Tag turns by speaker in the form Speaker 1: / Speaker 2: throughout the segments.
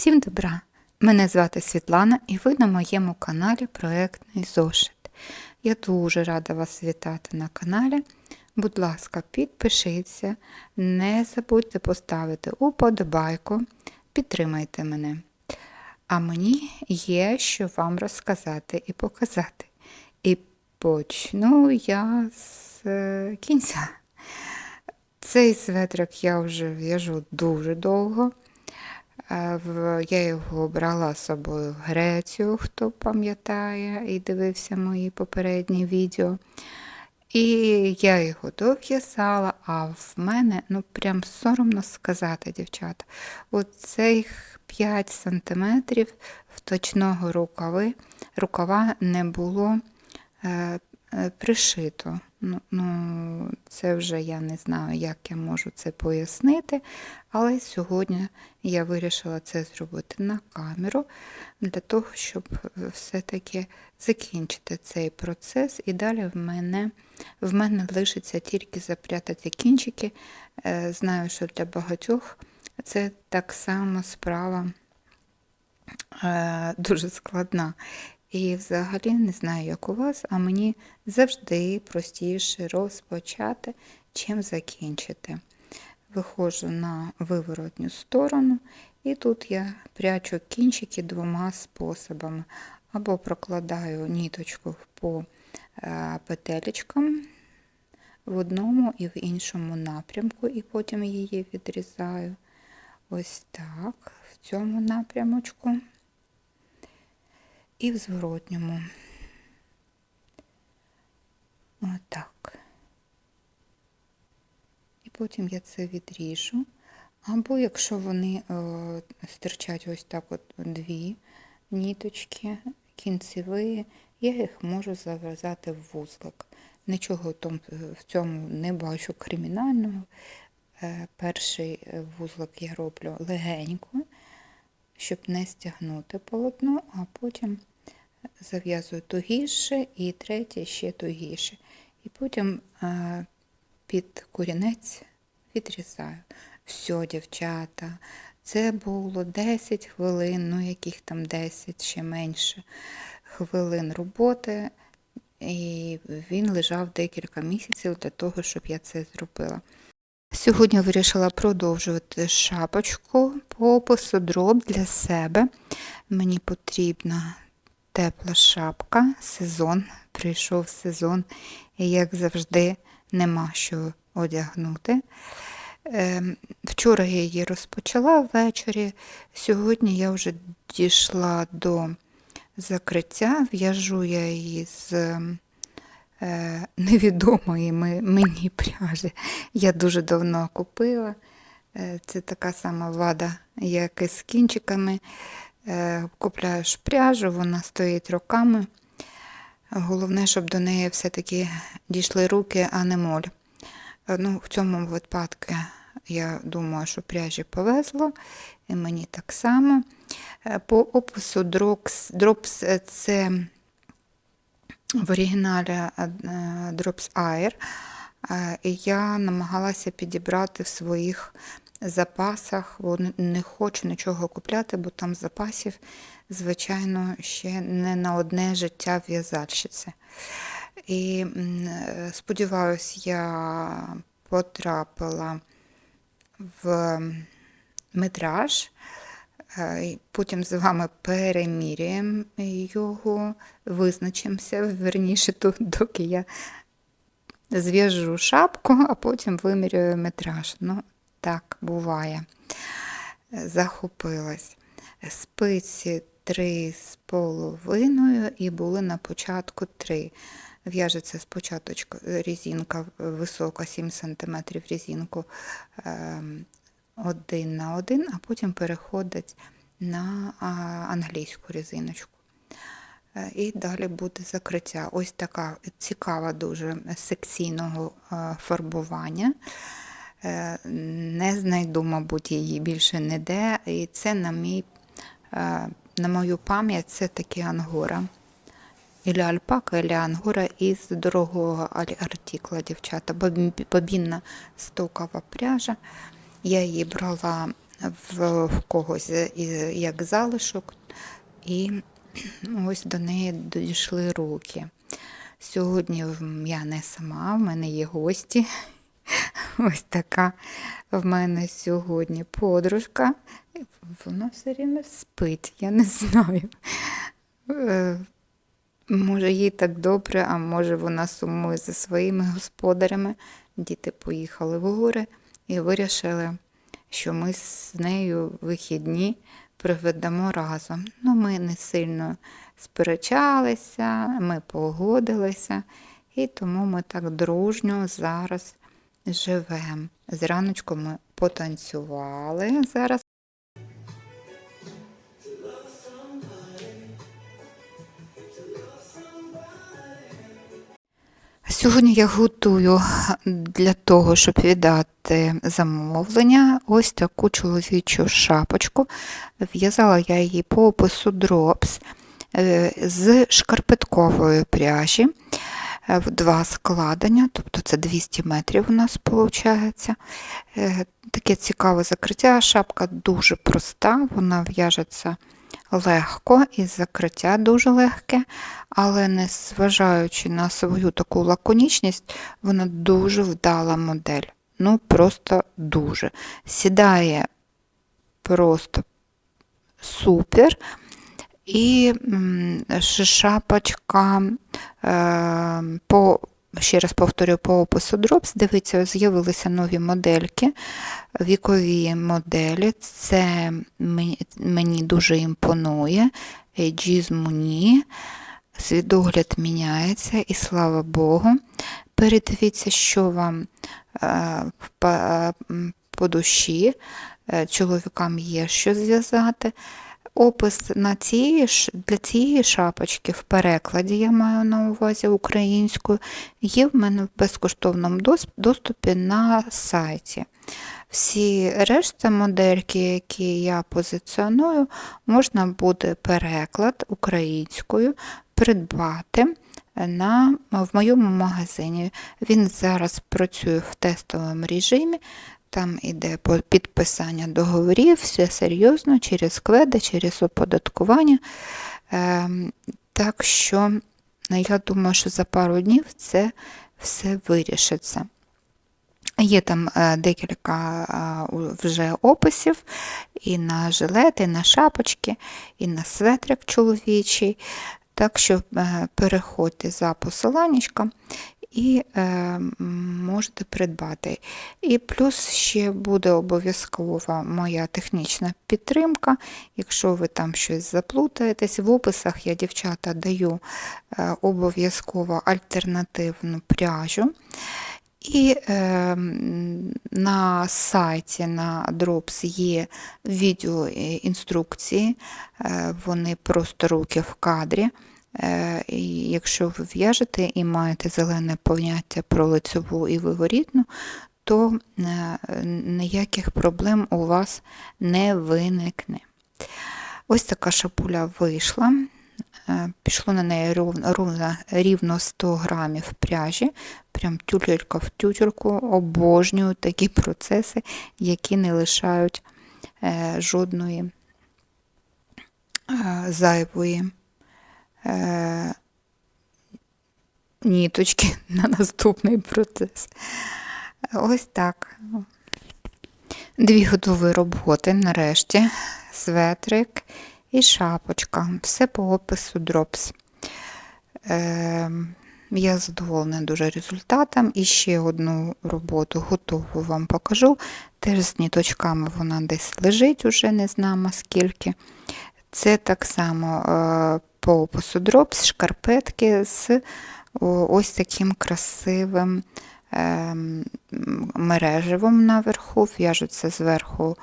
Speaker 1: Всім добра! Мене звати Світлана і ви на моєму каналі Проектний зошит. Я дуже рада вас вітати на каналі. Будь ласка, підпишіться, не забудьте поставити уподобайку, підтримайте мене. А мені є що вам розказати і показати. І почну я з е, кінця. Цей светрик я вже в'яжу дуже довго. Я його брала з собою в Грецію, хто пам'ятає і дивився мої попередні відео. І я його дов'язала, а в мене, ну прям соромно сказати, дівчата, оцих 5 сантиметрів в точного рукави, рукава не було е, пришито. Ну, ну, це вже я не знаю, як я можу це пояснити, але сьогодні я вирішила це зробити на камеру для того, щоб е, все-таки закінчити цей процес. І далі в мене, в мене лишиться тільки запрятати кінчики. Е, Знаю, що для багатьох це так само справа е, дуже складна. І взагалі не знаю, як у вас, а мені завжди простіше розпочати, чим закінчити. Виходжу на виворотню сторону, і тут я прячу кінчики двома способами. Або прокладаю ніточку по е, петелечкам в одному і в іншому напрямку, і потім її відрізаю. Ось так, в цьому напрямочку і в зворотньому. Отак. І потім я це відріжу. Або якщо вони е, стирчать ось так от дві ніточки кінцеві, я їх можу зав'язати в вузлик. Нічого в в цьому не бачу кримінального. Е, Перший е, вузлик я роблю легенько, щоб не стягнути полотно, а потім зав'язую тугіше і третє ще тугіше. І потім е, під корінець відрізаю. Все, дівчата, це було 10 хвилин, ну яких там 10, ще менше хвилин роботи. І він лежав декілька місяців для того, щоб я це зробила. Сьогодні вирішила продовжувати шапочку по опису для себе. Мені потрібна тепла шапка, сезон, прийшов сезон, і як завжди нема що одягнути. Ем, Вчора я її розпочала ввечері. Сьогодні я вже дійшла до закриття. В'яжу я її з е, невідомої мені пряжі. Я дуже давно купила. Е, Це така сама вада, як і з кінчиками. Е, Купляєш пряжу, вона стоїть роками. Головне, щоб до неї все-таки дійшли руки, а не моль. Е, Ну, в цьому випадку я думаю, що пряжі повезло, і мені так само. Е, По опису Drops, це в оригіналі Drops Air. Я намагалася підібрати в своїх запасах, бо не- хочу нічого купляти, бо там запасів, звичайно, ще не на одне життя в'язальщиці. І м, сподіваюсь, я потрапила в метраж. Е, Потім з вами переміряємо його, визначимося, верніше, тут, доки я зв'яжу шапку, а потім виміряю метраж. Ну, так буває. Е, Захопилась. Спиці три з половиною і були на початку три. В'яжеться спочатку резинка висока, 7 см ем, один на один, а потім переходить на англійську резиночку. Е, І далі буде закриття. Ось така цікава дуже секційного е, фарбування. Е, Не знайду, мабуть, її більше ніде. І це на мій, е, на мою пам'ять це таки ангора. Ілі альпака, ілі ангора із дорогого ар- артикла, дівчата. Бобін- Бобінна стокова пряжа. Я її брала в, в когось як залишок, і ось до неї дійшли руки. Сьогодні я не сама, в мене є гості. Ось така в мене сьогодні подружка. Вона все рівно спить, я не знаю. Е, Може, їй так добре, а може вона сумує за своїми господарями. Діти поїхали в гори і вирішили, що ми з нею вихідні проведемо разом. Ну, ми не сильно сперечалися, ми погодилися, і тому ми так дружньо зараз живемо. Зраночку ми потанцювали. Зараз Сьогодні я готую для того, щоб віддати замовлення, ось таку чоловічу шапочку. В'язала я її по опису Drops е, з шкарпеткової пряжі в два складення, тобто це 200 метрів у нас виходить. Таке цікаве закриття. Шапка дуже проста, вона в'яжеться легко і закриття дуже легке, але не зважаючи на свою таку лаконічність, вона дуже вдала модель. Ну, просто дуже. Сідає просто супер. І шапочка е, по, ще раз повторю, по опису Drops, дивіться, з'явилися нові модельки, вікові моделі. Це мені, дуже імпонує. Ні. Свідогляд міняється, і слава Богу. Передивіться, що вам е, по, душі. Е, Чоловікам є що зв'язати. Опис на цієї, для цієї шапочки в перекладі, я маю на увазі українською, є в мене в безкоштовному доступі на сайті. Всі решта модельки, які я позиціоную, можна буде переклад українською придбати на, в моєму магазині. Він зараз працює в тестовому режимі. Там іде підписання договорів, все серйозно, через кведи, через оподаткування. Ем, Так що я думаю, що за пару днів це все вирішиться. Є там е, декілька е, вже описів і на жилети, і на шапочки, і на светрик чоловічий. Так що е, переходьте за посиланнячком і е, можете придбати. І плюс ще буде обов'язкова моя технічна підтримка. Якщо ви там щось заплутаєтесь, в описах я, дівчата, даю е, обов'язково альтернативну пряжу. І е, на сайті на Drops є відео е, е, вони просто руки в кадрі. Е, якщо ви в'яжете і маєте зелене поняття про лицеву і виворітну, то е, ніяких проблем у вас не виникне. Ось така шапуля вийшла. Е, Пішло на неї рівно, рівно, рівно 100 грамів пряжі, прям тюлька в тютельку. Обожнюю такі процеси, які не лишають жодної зайвої е, ніточки на наступний процес. Ось так. Дві готові роботи нарешті. Светрик і шапочка. Все по опису Drops. Е, я задоволена дуже результатом. І ще одну роботу готову вам покажу. Теж з ніточками вона десь лежить, уже не знаємо скільки. Це так само е, по опису Drops, шкарпетки з ось таким красивим ем, мереживом наверху, в'яжуться зверху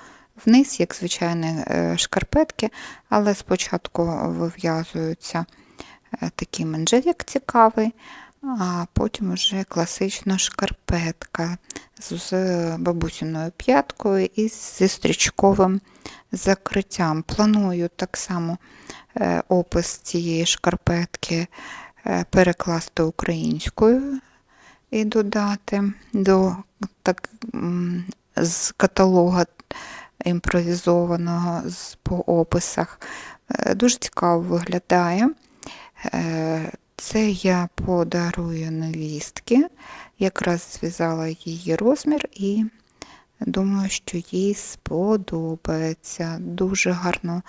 Speaker 1: вниз, як звичайні е, шкарпетки, але спочатку вив'язуються е, такий манжетик цікавий, а потім вже класична шкарпетка з, з бабусіною п'яткою і зі стрічковим закриттям. Планую так само е, опис цієї шкарпетки е, перекласти українською і додати до так, з каталога імпровізованого по описах. Е, Дуже цікаво виглядає. Це я подарую невістки. Якраз зв'язала її розмір і думаю, що їй сподобається. Дуже гарно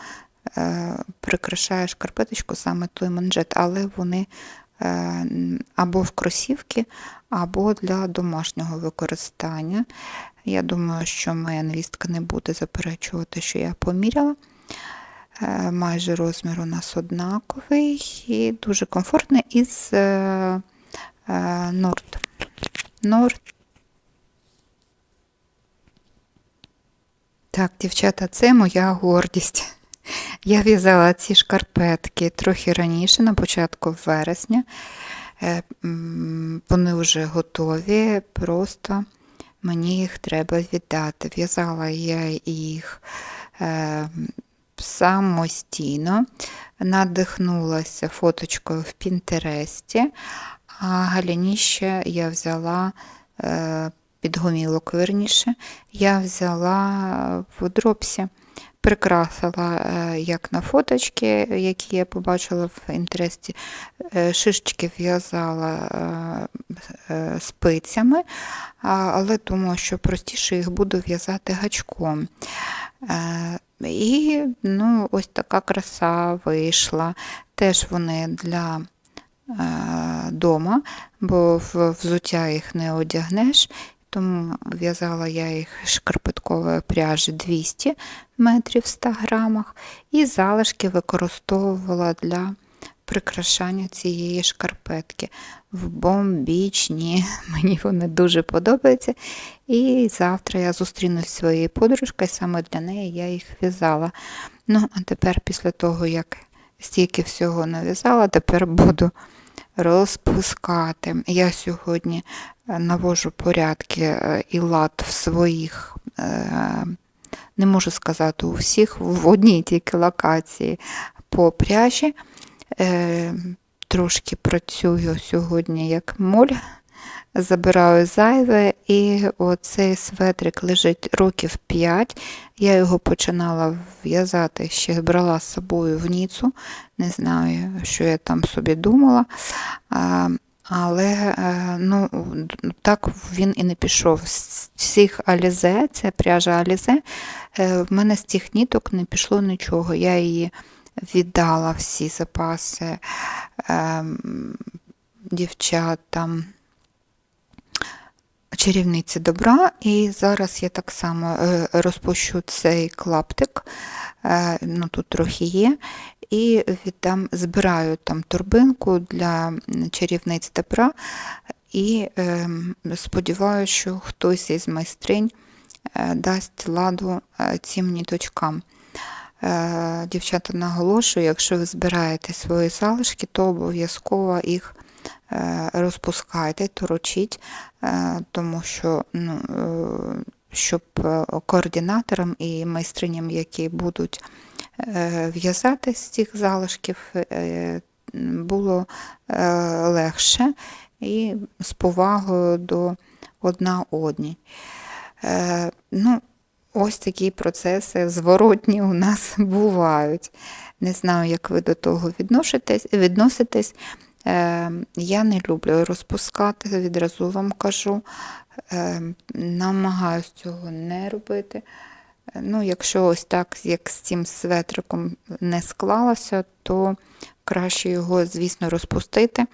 Speaker 1: е, прикрашає шкарпеточку саме той манжет, але вони е, або в кросівки, або для домашнього використання. Я думаю, що моя невістка не буде заперечувати, що я поміряла. Е, Майже розмір у нас однаковий і дуже комфортний із е, е, Так, дівчата, це моя гордість. Я в'язала ці шкарпетки трохи раніше, на початку вересня. Е, Вони вже готові, просто мені їх треба віддати. В'язала я їх е, самостійно, надихнулася фоточкою в Пінтересті, а галяніще я взяла е, під гомілок, верніше, я взяла в дропсі. Прикрасила, е, як на фоточки, які я побачила в інтересті, Е, шишечки в'язала е, спицями, але думаю, що простіше їх буду в'язати гачком. І ну, ось така краса вийшла. Теж вони для дома, бо в взуття їх не одягнеш. Тому в'язала я їх шкарпеткової пряжі 200 метрів в 100 грамах, і залишки використовувала для прикрашання цієї шкарпетки. В бомбічні. Мені вони дуже подобаються. І завтра я зустрінусь зі своєю подружкою, саме для неї я їх в'язала. Ну, а тепер, після того, як стільки всього нав'язала, тепер буду розпускати. Я сьогодні е, навожу порядки е, і лад в своїх, е, не можу сказати у всіх, в одній тільки локації по пряжі. Трошки працюю сьогодні як моль, забираю зайве, і оцей светрик лежить років 5. Я його починала в'язати, ще брала з собою в Ніцу. Не знаю, що я там собі думала. Але е, ну, так він і не пішов. З цих алізе, це пряжа алізе, е, в мене з цих ніток не пішло нічого. Я її віддала всі запаси ем, дівчатам чарівниці добра, і зараз я так само е, розпущу цей клаптик, е, ну тут трохи є, і віддам, збираю там торбинку для чарівниць добра, і е, сподіваюся, що хтось із майстринь е, дасть ладу е, цим ніточкам. Е, Дівчата наголошую, якщо ви збираєте свої залишки, то обов'язково їх е, розпускайте, торочіть, тому що ну, щоб е, координаторам і майстриням, які будуть е, в'язати з цих залишків, е, було легше і з повагою до одна одній. Ну, Ось такі процеси зворотні у нас бувають. Не знаю, як ви до того відноситесь. Відноситесь. Е, Я не люблю розпускати, відразу вам кажу. Е, Намагаюсь цього не робити. Е, Ну, Якщо ось так, як з цим светриком не склалося, то краще його, звісно, розпустити,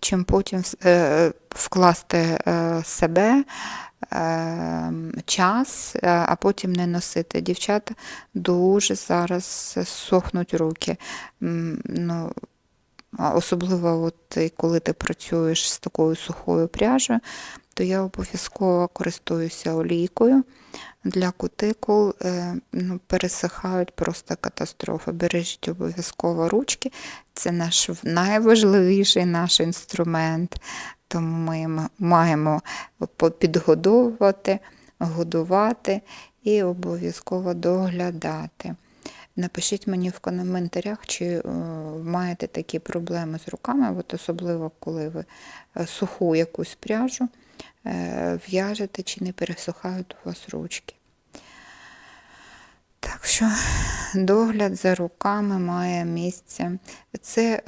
Speaker 1: чим потім е, вкласти е, себе е, час, а потім не носити. Дівчата дуже зараз сохнуть руки. Ну, Особливо, от, коли ти працюєш з такою сухою пряжею, то я обов'язково користуюся олійкою. Для кутикул е, ну, пересихають просто катастрофа. Бережіть обов'язково ручки. Це наш найважливіший наш інструмент. Тому ми маємо підгодовувати, годувати і обов'язково доглядати. Напишіть мені в коментарях, чи е, маєте такі проблеми з руками, от особливо коли ви е, суху якусь пряжу е, в'яжете, чи не пересухають у вас ручки. Так що догляд за руками має місце. Це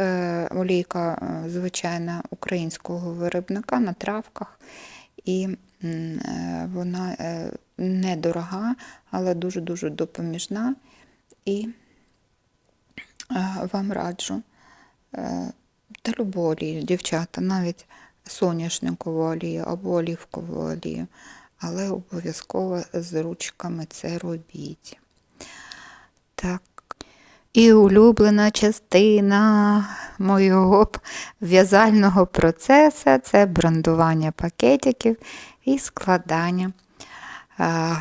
Speaker 1: олійка звичайна українського виробника на травках, і вона недорога, але дуже-дуже допоміжна. І е, вам раджу е, та любу олію, дівчата, навіть соняшникову олію або олівкову олію, але обов'язково з ручками це робіть. Так. І улюблена частина моєго в'язального процесу це брендування пакетиків і складання м,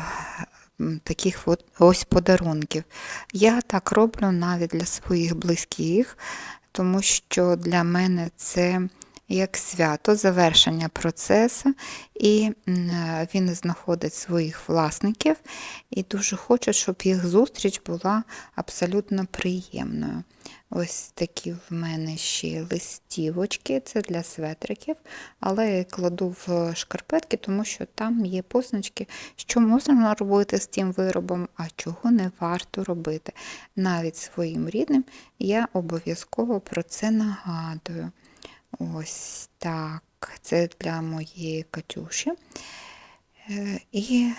Speaker 1: таких от, ось подарунків. Я так роблю навіть для своїх близьких, тому що для мене це як свято, завершення процесу, і він знаходить своїх власників, і дуже хоче, щоб їх зустріч була абсолютно приємною. Ось такі в мене ще листівочки, це для светриків, але я кладу в шкарпетки, тому що там є позначки, що можна робити з тим виробом, а чого не варто робити. Навіть своїм рідним я обов'язково про це нагадую. Ось так. Це для моєї Катюші. Е, І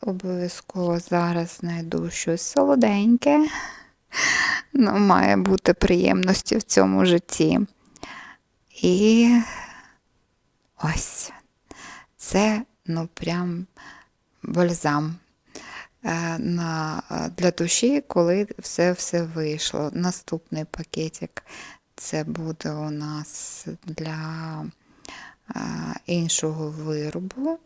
Speaker 1: обов'язково зараз знайду щось солоденьке. Ну, має бути приємності в цьому житті. І ось це, ну, прям бальзам е, на, для душі, коли все все вийшло. Наступний пакетик це буде у нас для е, іншого виробу.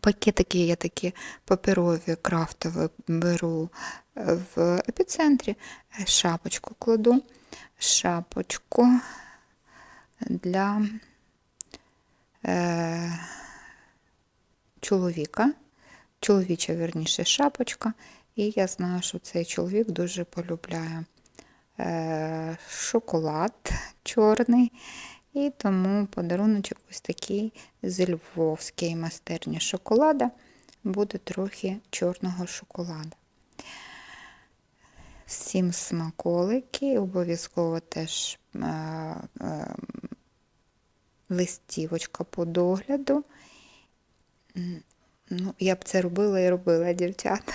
Speaker 1: Пакетики я такі паперові, крафтові беру е, в епіцентрі, Е, шапочку кладу, шапочку для е, чоловіка, чоловіча, верніше, шапочка, і я знаю, що цей чоловік дуже полюбляє е, шоколад чорний. І тому подаруночок ось такий з львовської майстерні шоколада буде трохи чорного шоколада. Всім смаколики, обов'язково теж е, е, листівочка по догляду. Ну, я б це робила і робила, дівчата.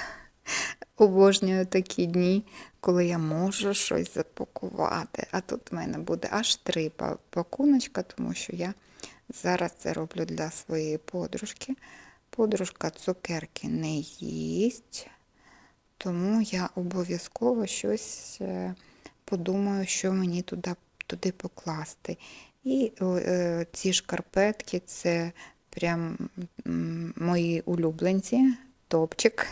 Speaker 1: Обожнюю такі дні, коли я можу щось запакувати. А тут в мене буде аж три па- пакуночка, тому що я зараз це роблю для своєї подружки. Подружка цукерки не їсть, тому я обов'язково щось е, подумаю, що мені туди, туди покласти. І е, ці шкарпетки це прям мої улюбленці, топчик.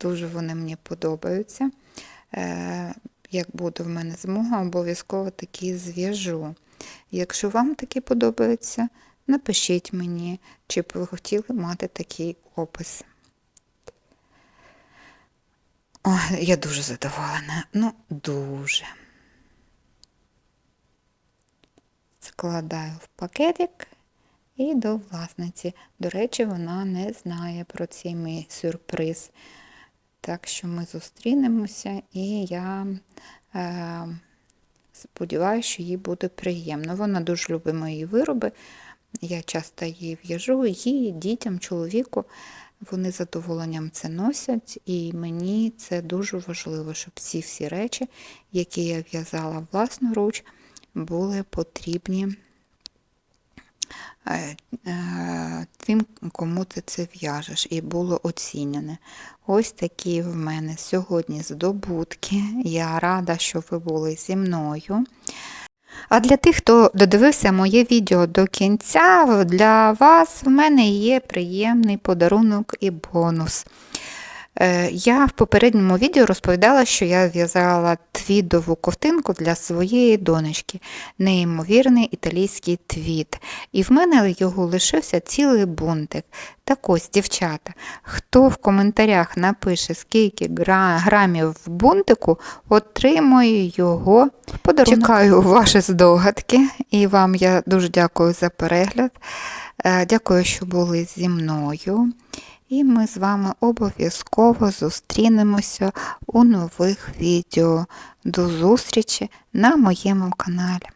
Speaker 1: Дуже вони мені подобаються. Е, Як буде в мене змога, обов'язково такі зв'яжу. Якщо вам такі подобаються, напишіть мені, чи б ви хотіли мати такий опис. Ой, я дуже задоволена. Ну, дуже. Складаю в пакетик і до власниці. До речі, вона не знає про цей мій сюрприз. Так що ми зустрінемося, і я е, сподіваюся, що їй буде приємно. Вона дуже любить мої вироби. Я часто її в'яжу, їй, дітям, чоловіку. Вони з задоволенням це носять, і мені це дуже важливо, щоб всі всі речі, які я в'язала власноруч, були потрібні тим, кому ти це в'яжеш, і було оцінене. Ось такі в мене сьогодні здобутки. Я рада, що ви були зі мною. А для тих, хто додивився моє відео до кінця, для вас в мене є приємний подарунок і бонус. Е, Я в попередньому відео розповідала, що я в'язала твідову ковтинку для своєї донечки, неймовірний італійський твіт. І в мене його лишився цілий бунтик. Так ось, дівчата, хто в коментарях напише, скільки гра- грамів в бунтику, отримує його подарунок. Чекаю ваші здогадки, і вам я дуже дякую за перегляд. Е, Дякую, що були зі мною. І ми з вами обов'язково зустрінемося у нових відео. До зустрічі на моєму каналі.